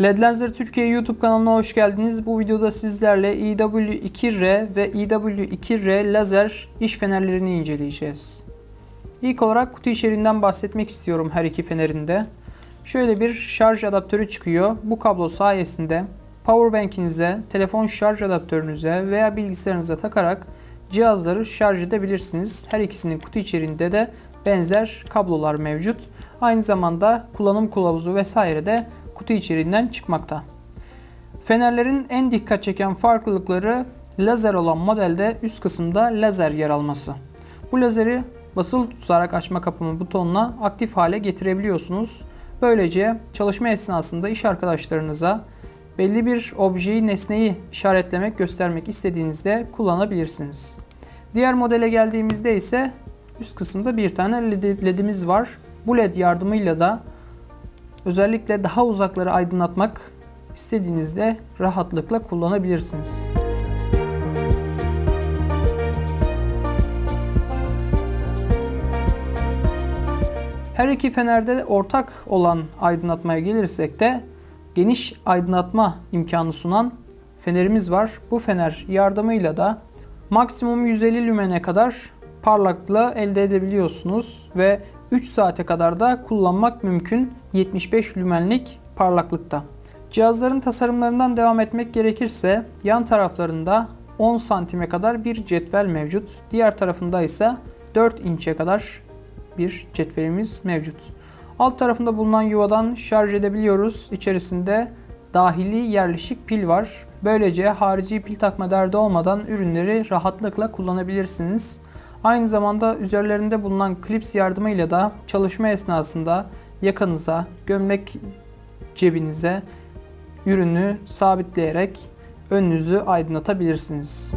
Ledlenzer Türkiye YouTube kanalına hoş geldiniz. Bu videoda sizlerle IW2R ve IW2R lazer iş fenerlerini inceleyeceğiz. İlk olarak kutu içeriğinden bahsetmek istiyorum her iki fenerinde. Şöyle bir şarj adaptörü çıkıyor. Bu kablo sayesinde powerbank'inize, telefon şarj adaptörünüze veya bilgisayarınıza takarak cihazları şarj edebilirsiniz. Her ikisinin kutu içeriğinde de benzer kablolar mevcut. Aynı zamanda kullanım kılavuzu vesaire de kutu içeriğinden çıkmakta. Fenerlerin en dikkat çeken farklılıkları lazer olan modelde üst kısımda lazer yer alması. Bu lazeri basılı tutarak açma kapama butonuna aktif hale getirebiliyorsunuz. Böylece çalışma esnasında iş arkadaşlarınıza belli bir objeyi, nesneyi işaretlemek, göstermek istediğinizde kullanabilirsiniz. Diğer modele geldiğimizde ise üst kısımda bir tane ledimiz var. Bu led yardımıyla da özellikle daha uzakları aydınlatmak istediğinizde rahatlıkla kullanabilirsiniz. Her iki fenerde ortak olan aydınlatmaya gelirsek de geniş aydınlatma imkanı sunan fenerimiz var. Bu fener yardımıyla da maksimum 150 lümene kadar parlaklığı elde edebiliyorsunuz ve 3 saate kadar da kullanmak mümkün 75 lümenlik parlaklıkta. Cihazların tasarımlarından devam etmek gerekirse yan taraflarında 10 santime kadar bir cetvel mevcut. Diğer tarafında ise 4 inçe kadar bir cetvelimiz mevcut. Alt tarafında bulunan yuvadan şarj edebiliyoruz. İçerisinde dahili yerleşik pil var. Böylece harici pil takma derdi olmadan ürünleri rahatlıkla kullanabilirsiniz. Aynı zamanda üzerlerinde bulunan klips yardımıyla da çalışma esnasında yakanıza, gömlek cebinize ürünü sabitleyerek önünüzü aydınlatabilirsiniz.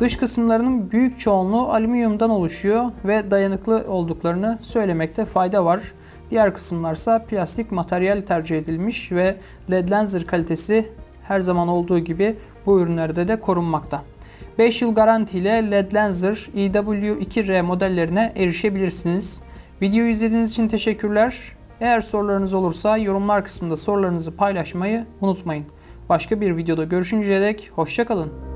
Dış kısımlarının büyük çoğunluğu alüminyumdan oluşuyor ve dayanıklı olduklarını söylemekte fayda var. Diğer kısımlarsa plastik materyal tercih edilmiş ve LED lenser kalitesi her zaman olduğu gibi bu ürünlerde de korunmakta. 5 yıl garantiyle LED lenser EW2R modellerine erişebilirsiniz. Videoyu izlediğiniz için teşekkürler. Eğer sorularınız olursa yorumlar kısmında sorularınızı paylaşmayı unutmayın. Başka bir videoda görüşünceye dek hoşçakalın.